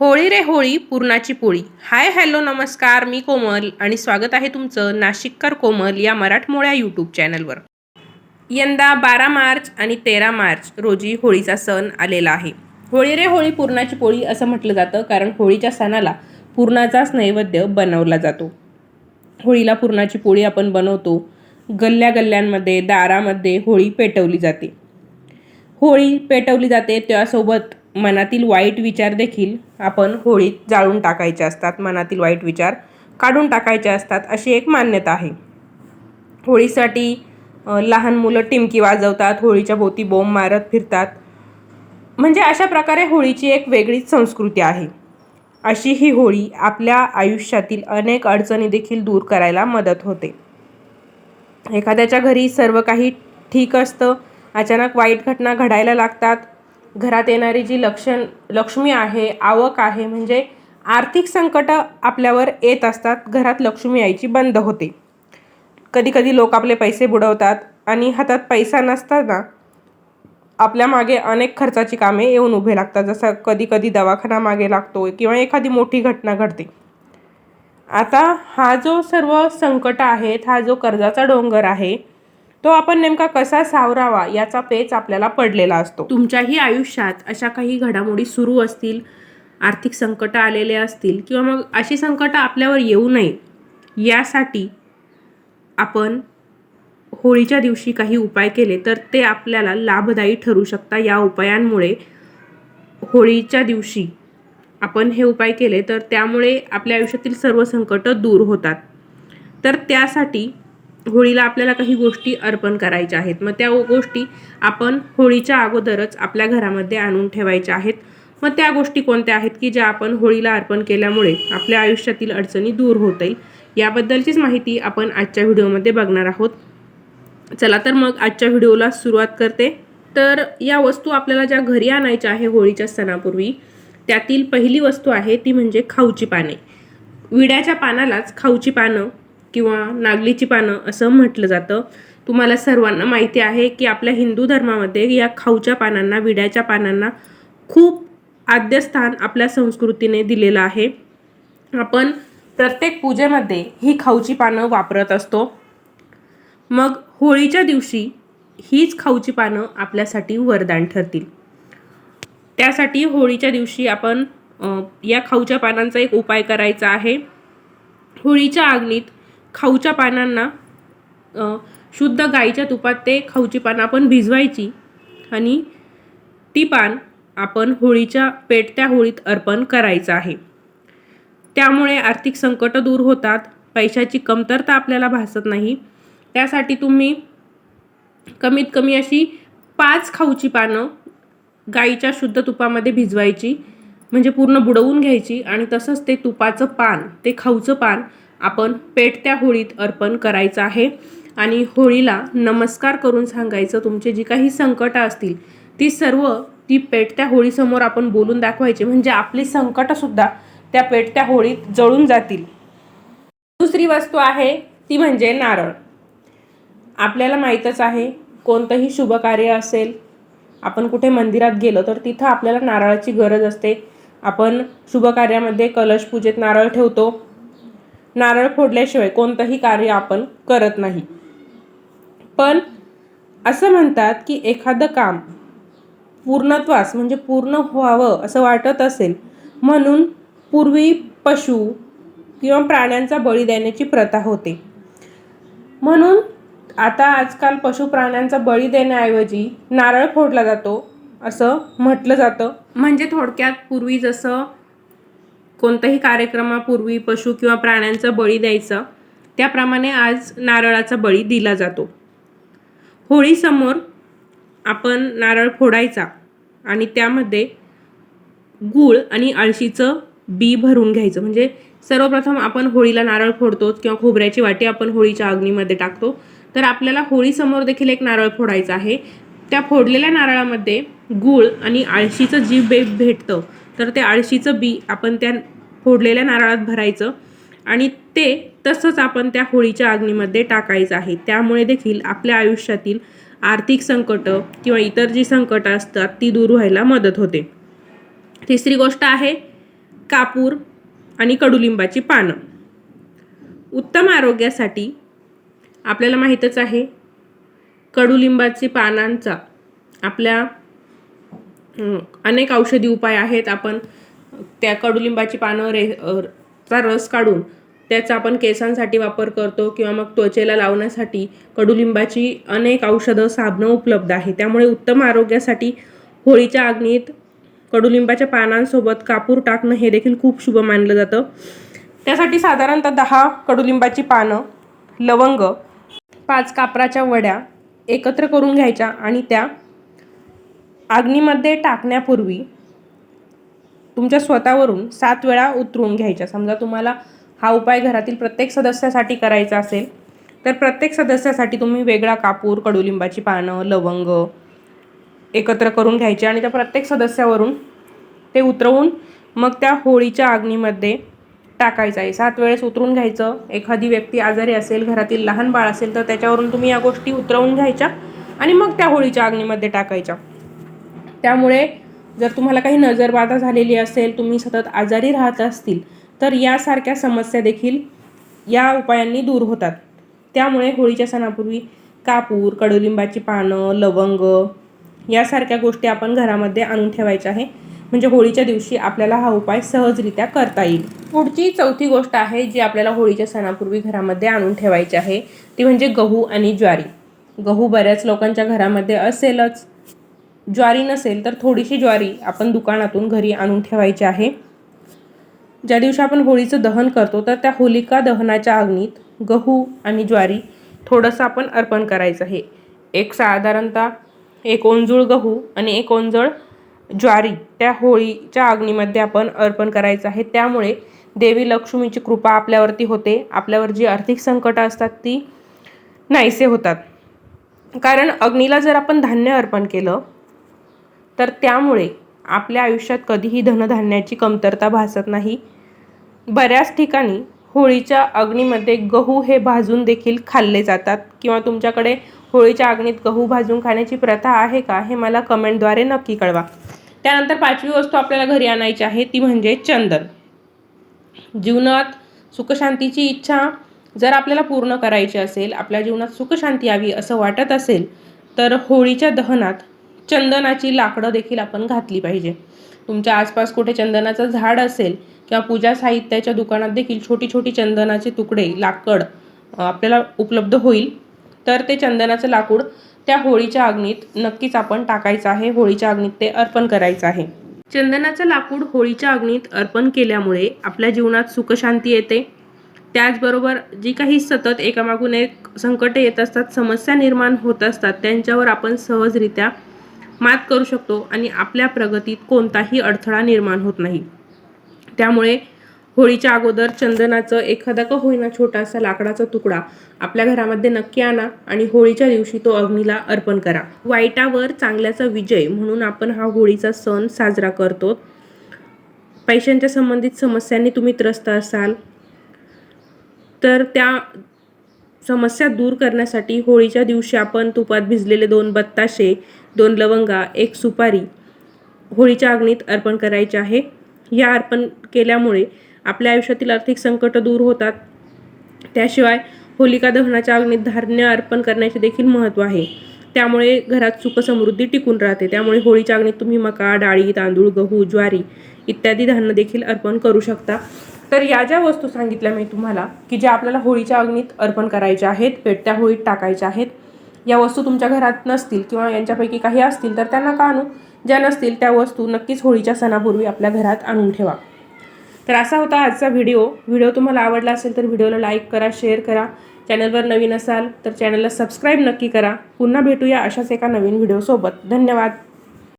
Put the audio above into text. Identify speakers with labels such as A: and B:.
A: होळी रे होळी पूर्णाची पोळी. Hi hello नमस्कार मी कोमल आणि स्वागत आहे तुमचं नाशिककर कोमल या मराठमोळ्या यूट्यूब चॅनलवर यंदा बारा मार्च आणि तेरा मार्च रोजी होळीचा सण आलेला आहे. होळी रे होळी पूर्णाची पोळी असं म्हटलं जातं कारण होळीच्या सणाला पूर्णाचाच नैवेद्य बनवला जातो. होळीला पुरणाची पोळी आपण बनवतो. गल्ल्या गल्ल्यांमध्ये दारामध्ये होळी पेटवली जाते. होळी पेटवली जाते त्यासोबत मनातील वाईट विचार देखील आपण होळीत जाळून टाकायचे असतात. मनातील वाईट विचार काढून टाकायचे असतात अशी एक मान्यता आहे. होळीसाठी लहान मुलं टिमकी वाजवतात होळीच्या भोवती बोंब मारत फिरतात. म्हणजे अशा प्रकारे होळीची एक वेगळीच संस्कृती आहे. अशी ही होळी आपल्या आयुष्यातील अनेक अडचणी देखील दूर करायला मदत होते. एखाद्याच्या घरी सर्व काही ठीक असतं अचानक वाईट घटना घडायला लागतात घरात येणारी जी लक्षण लक्ष्मी आहे आवक आहे म्हणजे आर्थिक संकट आपल्यावर येत असतात घरात लक्ष्मी यायची बंद होते. कधी कधी लोक आपले पैसे बुडवतात आणि हातात पैसा नसताना आपल्या मागे अनेक खर्चाची कामे येऊन उभे लागतात. जसं कधी कधी दवाखाना मागे लागतो किंवा एखादी मोठी घटना घडते. आता हा जो सर्व संकट आहेत हा जो कर्जाचा डोंगर आहे तो आपण नेमका कसा सावरावा याचा पेच आपल्याला पडलेला असतो. तुमच्याही आयुष्यात अशा काही घडामोडी सुरू असतील आर्थिक संकट आलेले असतील किंवा मग अशी संकट आपल्यावर येऊ नये यासाठी आपण होळीच्या दिवशी काही उपाय केले तर ते आपल्याला लाभदायी ठरू शकता. या उपायांमुळे होळीच्या दिवशी आपण हे उपाय केले तर त्यामुळे आपल्या आयुष्यातील सर्व संकट दूर होतात. तर त्यासाठी होळीला आपल्याला काही गोष्टी अर्पण करायच्या आहेत. मग त्या गोष्टी आपण होळीच्या अगोदरच आपल्या घरामध्ये आणून ठेवायच्या आहेत. मग त्या गोष्टी कोणत्या आहेत की ज्या आपण होळीला अर्पण केल्यामुळे आपल्या आयुष्यातील अडचणी दूर होत येईल याबद्दलचीच माहिती आपण आजच्या व्हिडिओमध्ये बघणार आहोत. चला तर मग आजच्या व्हिडिओला सुरुवात करते. तर या वस्तू आपल्याला ज्या घरी आणायच्या आहे होळीच्या सणापूर्वी त्यातील पहिली वस्तू आहे ती म्हणजे खाऊची पाने. विड्याच्या पानालाच खाऊची पानं किंवा नागलीची पानं असं म्हटलं जातं. तुम्हाला सर्वांना माहिती आहे की आपल्या हिंदू धर्मामध्ये या खाऊच्या पानांना विड्याच्या पानांना खूप आद्यस्थान आपल्या संस्कृतीने दिलेलं आहे. आपण प्रत्येक पूजेमध्ये ही खाऊची पानं वापरत असतो. मग होळीच्या दिवशी हीच खाऊची पानं आपल्यासाठी वरदान ठरतील. त्यासाठी होळीच्या दिवशी आपण या खाऊच्या पानांचा एक उपाय करायचा आहे. होळीच्या आगणीत खाऊच्या पानांना शुद्ध गाईच्या तुपात ते खाऊची पानं आपण भिजवायची आणि ती पान आपण होळीच्या पेटत्या होळीत अर्पण करायचं आहे. त्यामुळे आर्थिक संकट दूर होतात पैशाची कमतरता आपल्याला भासत नाही. त्यासाठी तुम्ही कमीत कमी अशी पाच खाऊची पानं गाईच्या शुद्ध तुपामध्ये भिजवायची म्हणजे पूर्ण बुडवून घ्यायची आणि तसंच ते तुपाचं पान ते खाऊचं पान आपण पेटत्या होळीत अर्पण करायचं आहे. आणि होळीला नमस्कार करून सांगायचं तुमचे जी काही संकटं असतील ती सर्व ती पेटत्या होळीसमोर आपण बोलून दाखवायची. म्हणजे आपली संकटंसुद्धा त्या पेटत्या होळीत जळून जातील. दुसरी वस्तू आहे ती म्हणजे नारळ. आपल्याला माहीतच आहे कोणतंही शुभ कार्य असेल आपण कुठे मंदिरात गेलो तर तिथं आपल्याला नारळाची गरज असते. आपण शुभ कार्यामध्ये कलश पूजेत नारळ ठेवतो. नारळ फोडल्याशिवाय कोणतंही कार्य आपण करत नाही. पण असं म्हणतात की एखादं काम पूर्णत्वास म्हणजे पूर्ण व्हावं असं वाटत असेल म्हणून पूर्वी पशु किंवा प्राण्यांचा बळी देण्याची प्रथा होते. म्हणून आता आजकाल पशु प्राण्यांचा बळी देण्याऐवजी नारळ फोडला जातो असं म्हटलं जातं. म्हणजे थोडक्यात पूर्वी जसं कोणत्याही कार्यक्रमापूर्वी पशु किंवा प्राण्यांचा बळी द्यायचा त्याप्रमाणे आज नारळाचा बळी दिला जातो. होळीसमोर आपण नारळ फोडायचा आणि त्यामध्ये गूळ आणि आळशीचं बी भरून घ्यायचं. म्हणजे सर्वप्रथम आपण होळीला नारळ फोडतो किंवा खोबऱ्याची वाटी आपण होळीच्या अग्नीमध्ये टाकतो. तर आपल्याला होळीसमोर देखील एक नारळ फोडायचा आहे. त्या फोडलेल्या नारळामध्ये गूळ आणि आळशीचं जी बे भेटतं तर ते आळशीचं बी आपण त्या फोडलेल्या नारळात भरायचं. आणि ते तसंच आपण त्या होळीच्या अग्नीमध्ये टाकायचं आहे. त्यामुळे देखील आपल्या आयुष्यातील आर्थिक संकटं किंवा इतर जी संकटं असतात ती दूर व्हायला मदत होते. तिसरी गोष्ट आहे कापूर आणि कडुलिंबाची पानं. उत्तम आरोग्यासाठी आपल्याला माहीतच आहे कडुलिंबाची पानांचा आपल्या अनेक औषधी उपाय आहेत. आपण त्या कडुलिंबाची पानं रे चा रस काढून त्याचा आपण केसांसाठी वापर करतो किंवा मग त्वचेला लावण्यासाठी कडुलिंबाची अनेक औषधं साबणं उपलब्ध आहे. त्यामुळे उत्तम आरोग्यासाठी होळीच्या अग्नीत कडुलिंबाच्या पानांसोबत कापूर टाकणं हे देखील खूप शुभ मानलं जातं. त्यासाठी साधारणतः दहा कडुलिंबाची पानं लवंग पाच कापराच्या वड्या एकत्र करून घ्यायच्या आणि त्या अग्नीमध्ये टाकण्यापूर्वी तुमच्या स्वतःवरून सात वेळा उतरून घ्यायच्या. समजा तुम्हाला हा उपाय घरातील प्रत्येक सदस्यासाठी करायचा असेल तर प्रत्येक सदस्यासाठी तुम्ही वेगळा कापूर कडुलिंबाची पानं लवंग एकत्र करून घ्यायचे आणि त्या प्रत्येक सदस्यावरून ते उतरवून मग त्या होळीच्या अग्नीमध्ये टाकायचं आहे. सात वेळेस उतरून घ्यायचं. एखादी व्यक्ती आजारी असेल घरातील लहान बाळ असेल तर त्याच्यावरून तुम्ही या गोष्टी उतरवून घ्यायच्या आणि मग त्या होळीच्या अग्नीमध्ये टाकायच्या. त्यामुळे जर तुम्हाला काही नजरबाधा झालेली असेल तुम्ही सतत आजारी राहत असतील तर यासारख्या समस्या देखील या उपायांनी दूर होतात. त्यामुळे होळीच्या सणापूर्वी कापूर कडुलिंबाची पानं लवंग यासारख्या गोष्टी आपण घरामध्ये आणून ठेवायच्या आहे. म्हणजे होळीच्या दिवशी आपल्याला हा उपाय सहजरित्या करता येईल. पुढची चौथी गोष्ट आहे जी आपल्याला होळीच्या सणापूर्वी घरामध्ये आणून ठेवायची आहे ती म्हणजे गहू आणि ज्वारी. गहू बऱ्याच लोकांच्या घरामध्ये असेलच. ज्वारी नसेल तर थोडीशी ज्वारी आपण दुकानातून घरी आणून ठेवायची आहे. ज्या दिवशी आपण होळीचं दहन करतो तर त्या होलिका दहनाच्या अग्नीत गहू आणि ज्वारी थोडंसं आपण अर्पण करायचं आहे. एक साधारणतः एक ओंजूळ गहू आणि एक ओंजळ ज्वारी त्या होळीच्या अग्नीमध्ये आपण अर्पण करायचं आहे. त्यामुळे देवी लक्ष्मीची कृपा आपल्यावरती होते. आपल्यावर जी आर्थिक संकटं असतात ती नाहीसे होतात. कारण अग्नीला जर आपण धान्य अर्पण केलं तर त्यामुळे आपल्या आयुष्यात कधीही धनधान्याची कमतरता भासत नाही. बऱ्याच ठिकाणी होळीच्या अग्नीमध्ये गहू हे भाजून देखील खाल्ले जातात. किंवा तुमच्याकडे होळीच्या अग्नीत गहू भाजून खाण्याची प्रथा आहे का हे मला कमेंटद्वारे नक्की कळवा. त्यानंतर पाचवी वस्तू आपल्याला घरी आणायची आहे ती म्हणजे चंदन. जीवनात सुखशांतीची इच्छा जर आपल्याला पूर्ण करायची असेल आपल्या जीवनात सुखशांती यावी असं वाटत असेल तर होळीच्या दहनात चंदनाची लाकडं देखील आपण घातली पाहिजे. तुमच्या आसपास कुठे चंदनाचं झाड असेल किंवा पूजा साहित्याच्या दुकानात देखील छोटी छोटी चंदनाचे तुकडे लाकड आपल्याला उपलब्ध होईल. तर ते चंदनाचं लाकूड त्या होळीच्या अग्नीत नक्कीच आपण टाकायचं आहे. होळीच्या अग्नीत ते अर्पण करायचं आहे. चंदनाचं लाकूड होळीच्या अग्नीत अर्पण केल्यामुळे आपल्या जीवनात सुखशांती येते. त्याचबरोबर जी काही सतत एकामागून एक संकटे येत असतात समस्या निर्माण होत असतात त्यांच्यावर आपण सहजरित्या मात करू शकतो आणि आपल्या प्रगतीत कोणताही अडथळा निर्माण होत नाही. त्यामुळे होळीच्या अगोदर चंदनाचं एखादा का होईना छोटासा लाकडाचा तुकडा आपल्या घरामध्ये नक्की आणा आणि होळीच्या दिवशी तो अग्नीला अर्पण करा. वाईटावर चांगल्याचा विजय म्हणून आपण हा होळीचा सण साजरा करतो. पैशांच्या संबंधित समस्यांनी तुम्ही त्रस्त असाल. तर त्या समस्या दूर करण्यासाठी होळीच्या दिवशी आपण तुपात भिजलेले दोन बत्ताशे दोन लवंगा एक सुपारी होळीच्या अग्नीत अर्पण करायचे आहे. या अर्पण केल्यामुळे आपल्या आयुष्यातील आर्थिक संकट दूर होतात. त्याशिवाय होलिका दहनाच्या अग्नीत धान्य अर्पण करण्याचे देखील महत्त्व आहे. त्यामुळे घरात सुखसमृद्धी टिकून राहते. त्यामुळे होळीच्या अग्नीत तुम्ही मका डाळी तांदूळ गहू ज्वारी इत्यादी धान्य देखील अर्पण करू शकता. तर या ज्या वस्तू सांगितल्या मी तुम्हाला की ज्या आपल्याला होळीच्या अग्नीत अर्पण करायच्या आहेत पेटत्या होळीत टाकायच्या आहेत या वस्तू तुमच्या घरात नसतील किंवा यांच्यापैकी काही असतील तर त्यांना का आणू ज्या नसतील त्या वस्तू नक्कीच होळीच्या सणापूर्वी आपल्या घरात आणून ठेवा. तर असा होता आजचा व्हिडिओ. व्हिडिओ तुम्हाला आवडला असेल तर व्हिडिओला लाईक करा शेअर करा. चॅनलवर नवीन असाल तर चॅनलला सबस्क्राईब नक्की करा. पुन्हा भेटूया अशाच एका नवीन व्हिडिओसोबत. धन्यवाद.